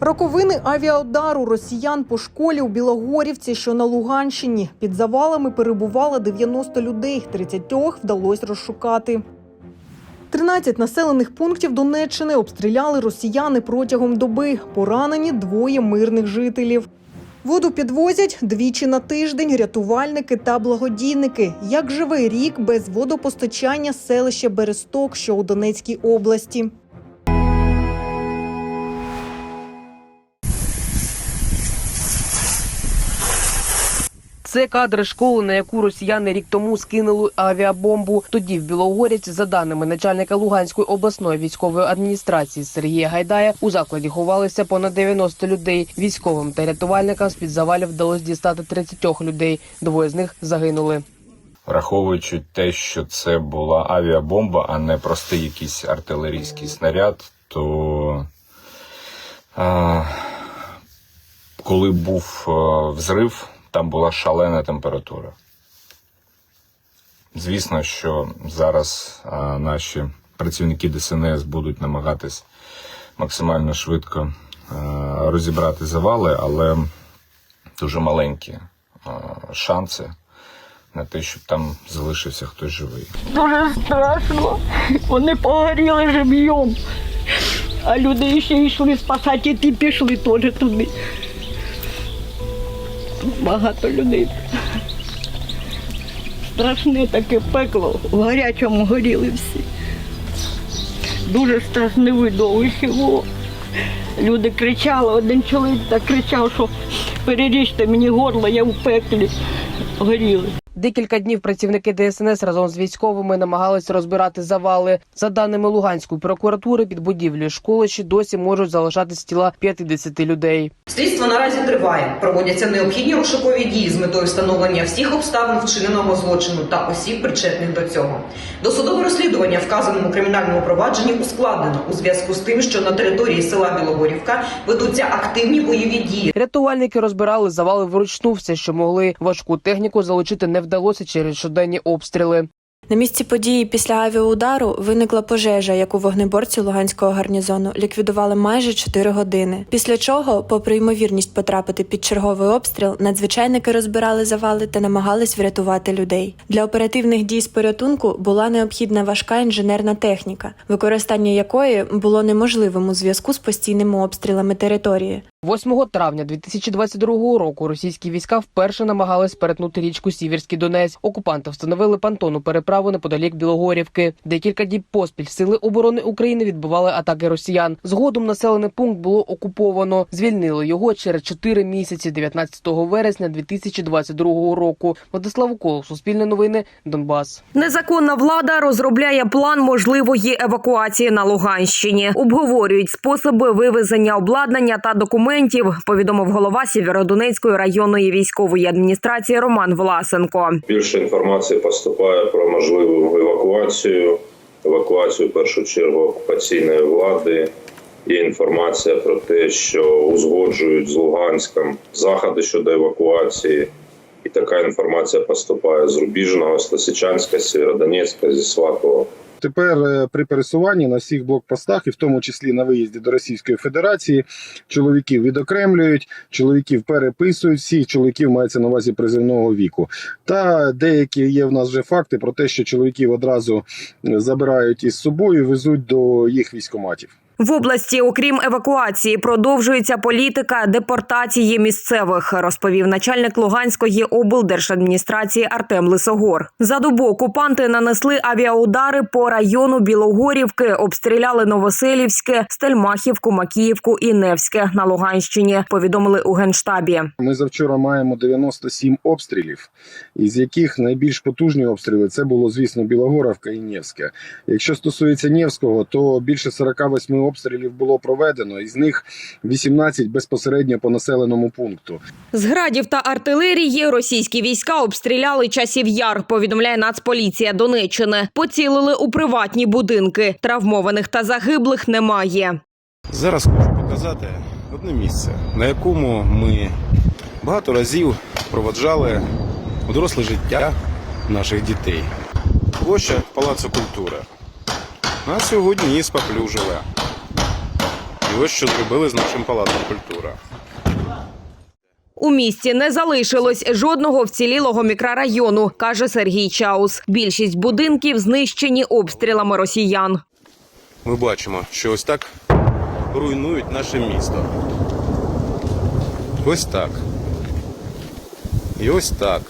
Роковини авіаудару росіян по школі у Білогорівці, що на Луганщині. Під завалами перебувало 90 людей, 30 вдалося розшукати. 13 населених пунктів Донеччини обстріляли росіяни протягом доби. Поранені двоє мирних жителів. Воду підвозять двічі на тиждень рятувальники та благодійники. Як живе рік без водопостачання селища Бересток, що у Донецькій області. Це кадри школи, на яку росіяни рік тому скинули авіабомбу. Тоді в Білогорівці, за даними начальника Луганської обласної військової адміністрації Сергія Гайдая, у закладі ховалися понад 90 людей. Військовим та рятувальникам з під завалів вдалося дістати 30 людей. Двоє з них загинули. Враховуючи те, що це була авіабомба, а не простий якийсь артилерійський снаряд, то а, коли був а, взрив, там була шалена температура. Звісно, що зараз а, наші працівники ДСНС будуть намагатись максимально швидко а, розібрати завали, але дуже маленькі а, шанси на те, щоб там залишився хтось живий. Дуже страшно. Вони погоріли живьом. А люди ще йшли спасати, і ті пішли теж туди. Багато людей. Страшне таке пекло. В гарячому горіли всі. Дуже страшне видовище було. Люди кричали, один чоловік так кричав, що переріжте мені горло, я в пеклі горіли. Декілька днів працівники ДСНС разом з військовими намагалися розбирати завали. За даними Луганської прокуратури, під будівлею школи ще досі можуть залишатись тіла 50 людей. Слідство наразі триває. Проводяться необхідні розшукові дії з метою встановлення всіх обставин вчиненого злочину та осіб, причетних до цього. Досудове розслідування вказаному кримінальному провадженні ускладнено у зв'язку з тим, що на території села Білогорівка ведуться активні бойові дії. Рятувальники розбирали завали вручну. Все, що могли важку техніку залучити, не вдалося через щоденні обстріли. На місці події після авіаудару виникла пожежа, яку вогнеборці Луганського гарнізону ліквідували майже 4 години. Після чого, попри ймовірність потрапити під черговий обстріл, надзвичайники розбирали завали та намагались врятувати людей. Для оперативних дій з порятунку була необхідна важка інженерна техніка, використання якої було неможливим у зв'язку з постійними обстрілами території. 8 травня 2022 року російські війська вперше намагались перетнути річку Сіверський Донець. Окупанти встановили понтонну переправу неподалік Білогорівки. Декілька діб поспіль сили оборони України відбивали атаки росіян. Згодом населений пункт було окуповано. Звільнили його через 4 місяці 19 вересня 2022 року. Владислав Уколов, Суспільне новини, Донбас. Незаконна влада розробляє план можливої евакуації на Луганщині. Обговорюють способи вивезення обладнання та документів. Повідомив голова Сєвєродонецької районної військової адміністрації Роман Власенко. Більше інформації поступає про можливу евакуацію, евакуацію в першу чергу окупаційної влади. Є інформація про те, що узгоджують з Луганськом заходи щодо евакуації. І така інформація поступає з Рубіжного, з Лисичанська, Сєвєродонецька, зі Сватового. Тепер е, при пересуванні на всіх блокпостах, і в тому числі на виїзді до Російської Федерації, чоловіків відокремлюють, чоловіків переписують, всіх чоловіків мається на увазі призивного віку. Та деякі є в нас вже факти про те, що чоловіків одразу е, забирають із собою, везуть до їх військоматів. В області, окрім евакуації, продовжується політика депортації місцевих, розповів начальник Луганської облдержадміністрації Артем Лисогор. За добу окупанти нанесли авіаудари по району Білогорівки, обстріляли Новоселівське, Стельмахівку, Макіївку і Невське на Луганщині. Повідомили у генштабі. Ми завчора маємо 97 обстрілів, із яких найбільш потужні обстріли це було, звісно, Білогоровка і Нєвське. Якщо стосується Нєвського, то більше 48 обстрілів було проведено, із них 18 безпосередньо по населеному пункту. З градів та артилерії російські війська обстріляли часів яр. Повідомляє Нацполіція Донеччини. Поцілили у приватні будинки. Травмованих та загиблих немає. Зараз хочу показати одне місце, на якому ми багато разів проводжали у доросле життя наших дітей. Площа Палацу культури. А сьогодні її споплюжили. І ось що зробили з нашим палацом культура. У місті не залишилось жодного вцілілого мікрорайону, каже Сергій Чаус. Більшість будинків знищені обстрілами росіян. Ми бачимо, що ось так руйнують наше місто. Ось так. І ось так.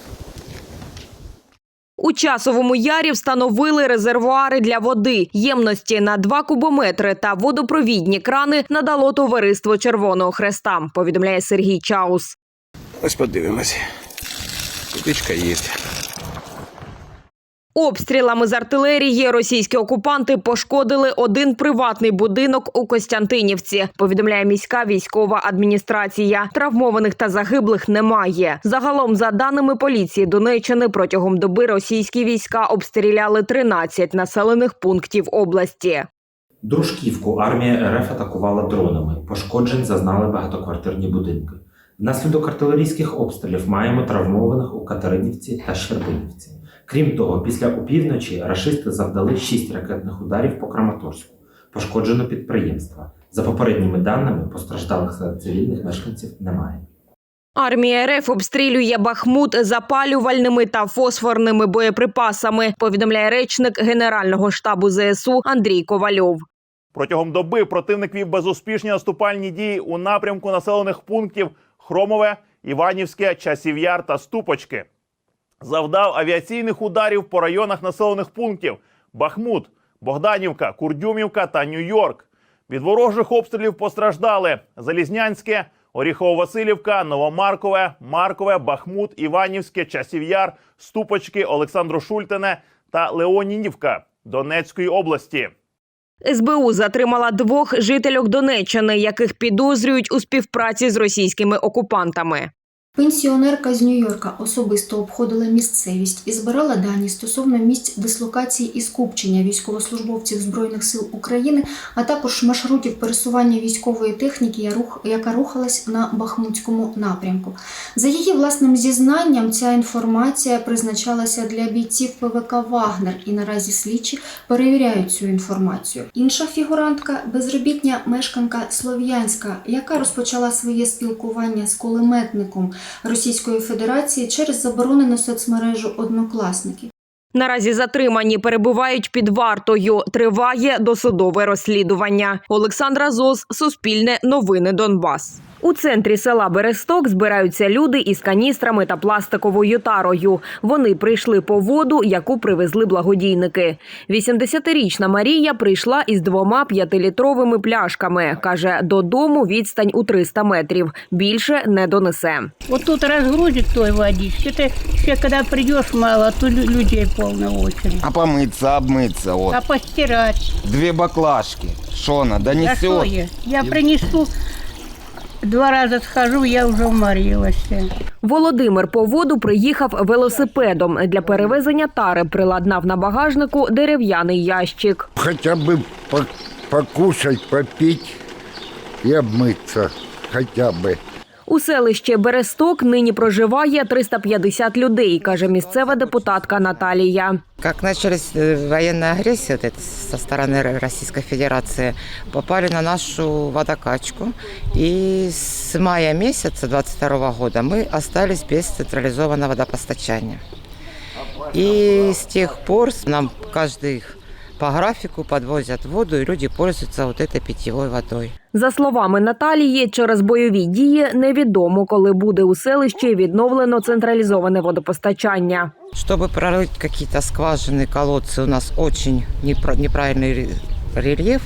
У часовому ярі встановили резервуари для води, ємності на 2 кубометри та водопровідні крани надало товариство Червоного Хреста. Повідомляє Сергій Чаус. Ось подивимось. Водичка є. Обстрілами з артилерії російські окупанти пошкодили один приватний будинок у Костянтинівці. Повідомляє міська військова адміністрація. Травмованих та загиблих немає. Загалом, за даними поліції Донеччини, протягом доби російські війська обстріляли 13 населених пунктів області. Дружківку армія РФ атакувала дронами. Пошкоджень зазнали багатоквартирні будинки. Внаслідок артилерійських обстрілів маємо травмованих у Катеринівці та Щербинівці. Крім того, після опівночі рашисти завдали 6 ракетних ударів по Краматорську. Пошкоджено підприємства. За попередніми даними, постраждалих серед цивільних мешканців немає. Армія РФ обстрілює Бахмут запалювальними та фосфорними боєприпасами. Повідомляє речник Генерального штабу ЗСУ Андрій Ковальов. Протягом доби противник вів безуспішні наступальні дії у напрямку населених пунктів Хромове, Іванівське, Часів'яр та Ступочки. Завдав авіаційних ударів по районах населених пунктів Бахмут, Богданівка, Курдюмівка та Нью-Йорк. Від ворожих обстрілів постраждали Залізнянське, Оріхово-Василівка, Новомаркове, Маркове, Бахмут, Іванівське, Часів'яр, Ступочки, Олександро-Шультине та Леонідівка Донецької області. СБУ затримала двох жительок Донеччини, яких підозрюють у співпраці з російськими окупантами. Пенсіонерка з Нью-Йорка особисто обходила місцевість і збирала дані стосовно місць дислокації і скупчення військовослужбовців Збройних сил України, а також маршрутів пересування військової техніки, яка рухалась на Бахмутському напрямку. За її власним зізнанням, ця інформація призначалася для бійців ПВК Вагнер, і наразі слідчі перевіряють цю інформацію. Інша фігурантка безробітня мешканка Слов'янська, яка розпочала своє спілкування з кулеметником. Російської Федерації через заборонену соцмережу однокласники. Наразі затримані перебувають під вартою. Триває досудове розслідування. Олександра Зос, Суспільне, Новини Донбас. У центрі села Бересток збираються люди із каністрами та пластиковою тарою. Вони прийшли по воду, яку привезли благодійники. 80-річна Марія прийшла із двома п'ятилітровими пляшками. Каже, додому відстань у 300 метрів. Більше не донесе. Вот тут разгрузит той водички. Ты все, когда придешь мало, а тут лю- людей полная очередь. А помыться, обмыться, вот. А постирать? Две баклажки. Что она А что донесет? я? Я принесу, два раза схожу, я уже уморилась. Володимир по воду приїхав велосипедом. Для перевезення тари приладнав на багажнику дерев'яний ящик. Хотя бы по- покушать, попить и обмыться. Хотя бы. У селищі Бересток нині проживає 350 людей, каже місцева депутатка Наталія. Как начались э, военная агрессия вот эта со стороны Р- Российской Федерации, попали на нашу водокачку. И с мая месяца 22 года мы остались без централизованного водопостачания. И с тех пор нам каждый по графику подвозят воду, и люди пользуются вот этой питьевой водой. За словами Наталії, через бойові дії невідомо, коли буде у селищі відновлено централізоване водопостачання. Чтобы прорыть какие-то скважины, колодцы, у нас очень непра- неправильный ре- рельеф,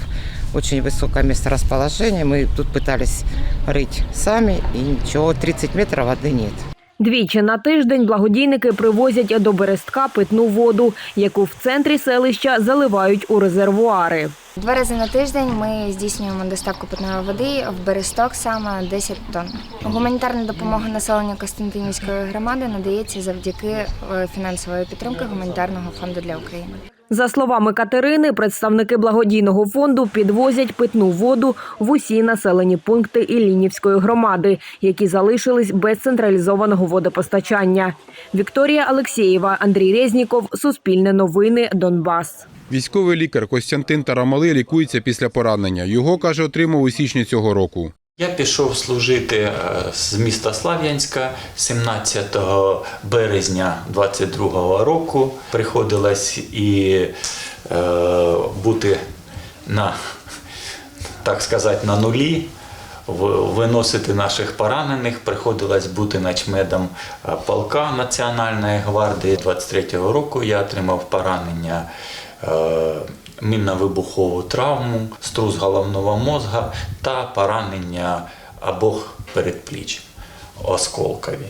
очень высокое месторасположение. Мы тут пытались рыть сами, и ничего, 30 метров воды нет. Двічі на тиждень благодійники привозять до Берестка питну воду, яку в центрі селища заливають у резервуари. Два рази на тиждень ми здійснюємо доставку питної води в Бересток саме 10 тонн. Гуманітарна допомога населенню Костянтинівської громади надається завдяки е, фінансової підтримки гуманітарного фонду для України. За словами Катерини, представники благодійного фонду підвозять питну воду в усі населені пункти Іллінівської громади, які залишились без централізованого водопостачання. Вікторія Алексєєва, Андрій Резніков, Суспільне новини, Донбас. Військовий лікар Костянтин Тарамали лікується після поранення. Його, каже, отримав у січні цього року. Я пішов служити е, з міста Слав'янська 17 березня 22 року. Приходилось і е, бути на, так сказати, на нулі, виносити наших поранених. Приходилось бути начмедом е, полка Національної гвардії. 23-го року я отримав поранення. е, Мінно-вибухову травму, струс головного мозга та поранення обох передпліч осколкові.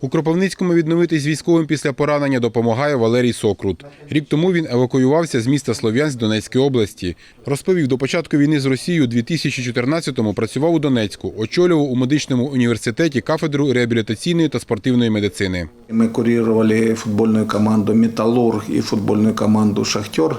У Кропивницькому відновитись військовим після поранення допомагає Валерій Сокрут. Рік тому він евакуювався з міста Слов'янськ Донецької області. Розповів, до початку війни з Росією у 2014-му працював у Донецьку, очолював у медичному університеті кафедру реабілітаційної та спортивної медицини. Мы курировали футбольную команду «Металлург» и футбольную команду «Шахтер».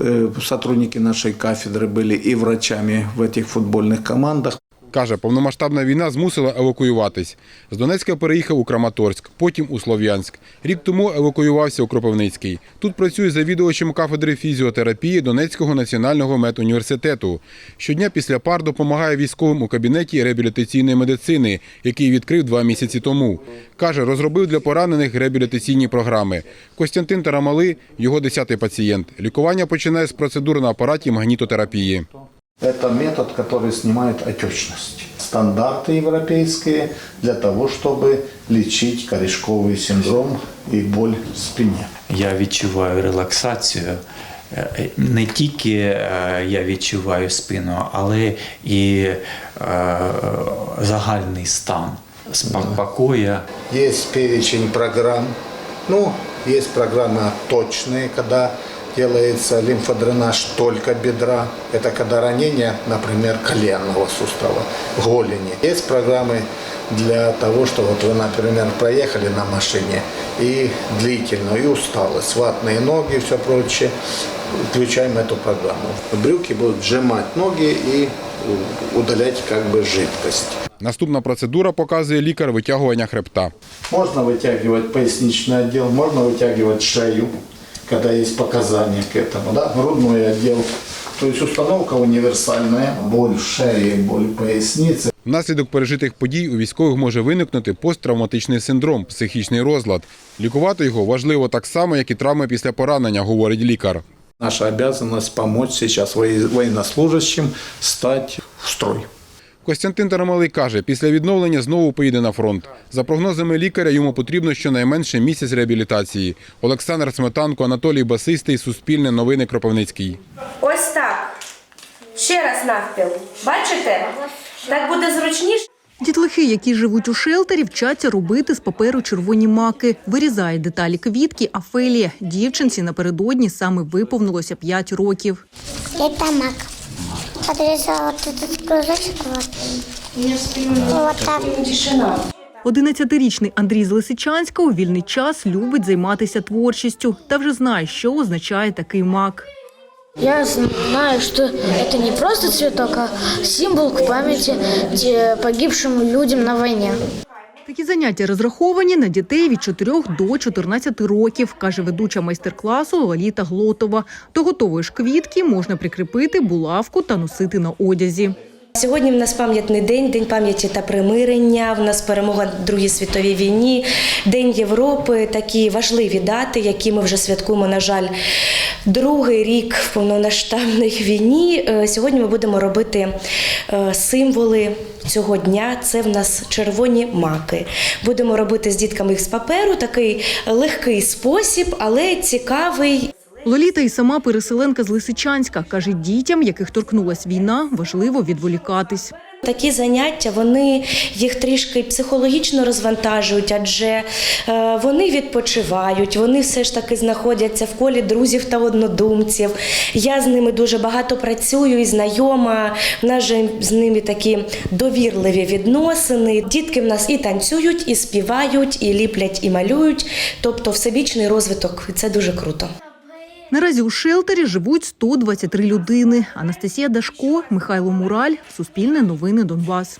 Э, Сотрудники нашей кафедры были и врачами в этих футбольных командах. Каже, повномасштабна війна змусила евакуюватись. З Донецька переїхав у Краматорськ, потім у Слов'янськ. Рік тому евакуювався у Кропивницький. Тут працює завідувачем кафедри фізіотерапії Донецького національного медуніверситету. Щодня після пар допомагає військовим у кабінеті реабілітаційної медицини, який відкрив два місяці тому. Каже, розробив для поранених реабілітаційні програми. Костянтин Тарамали – його десятий пацієнт. Лікування починає з процедур на апараті магнітотерапії. Это метод, который снимает отечность. Стандарты европейские для того, чтобы лечить корешковый синдром и боль в спине. Я відчуваю релаксацію. Е, е, Не тільки е, я відчуваю спину, але і е, загальний стан спокою. Есть перечень программ. Ну, есть программы точные, когда делается лимфодренаж только бедра. Это когда ранение, например, коленного сустава, голени. Есть программы для того, что вот вы, например, проехали на машине и длительно, и усталость, ватные ноги и все прочее. Включаем эту программу. Брюки будут сжимать ноги и удалять как бы жидкость. Наступна процедура показує лікар витягування хребта. Можно вытягивать поясничный отдел, можно вытягивать шею, когда есть показания к этому, да, грудной отдел. То есть установка универсальная, боль в шее, боль в пояснице. Внаслідок пережитих подій у військових може виникнути посттравматичний синдром, психічний розлад. Лікувати його важливо так само, як і травми після поранення, говорить лікар. Наша обязанность помочь сейчас вои- военнослужащим стать в строй. Костянтин Тарамалий каже, після відновлення знову поїде на фронт. За прогнозами лікаря, йому потрібно щонайменше місяць реабілітації. Олександр Сметанко, Анатолій Басистий, Суспільне новини Кропивницький. Ось так. Ще раз навпіл. Бачите? Так буде зручніше. Дітлахи, які живуть у шелтері, вчаться робити з паперу червоні маки. Вирізає деталі квітки Афелія. Дівчинці напередодні саме виповнилося 5 років. Это мак. Подрезала вот этот кружочек вот. Вот так. Тишина. 11-річний Андрій з Лисичанська у вільний час любить займатися творчістю та вже знає, що означає такий мак. Я знаю, что это не просто цветок, а символ к памяти погибшим людям на войне. Такі заняття розраховані на дітей від 4 до 14 років, каже ведуча майстер-класу Лаліта Глотова. До готової ж квітки можна прикріпити булавку та носити на одязі. Сьогодні в нас пам'ятний день, день пам'яті та примирення. В нас перемога в Другій світовій війні, День Європи. Такі важливі дати, які ми вже святкуємо, на жаль, другий рік в повномасштабній війні. Е, Сьогодні ми будемо робити е, символи цього дня. Це в нас червоні маки. Будемо робити з дітками їх з паперу. Такий легкий спосіб, але цікавий. Лоліта і сама переселенка з Лисичанська каже, дітям, яких торкнулась війна, важливо відволікатись. Такі заняття вони їх трішки психологічно розвантажують, адже е, вони відпочивають, вони все ж таки знаходяться в колі друзів та однодумців. Я з ними дуже багато працюю і знайома. В нас же з ними такі довірливі відносини. Дітки в нас і танцюють, і співають, і ліплять, і малюють. Тобто всебічний розвиток. Це дуже круто. Наразі у шелтері живуть 123 людини. Анастасія Дашко, Михайло Мураль, Суспільне новини Донбас.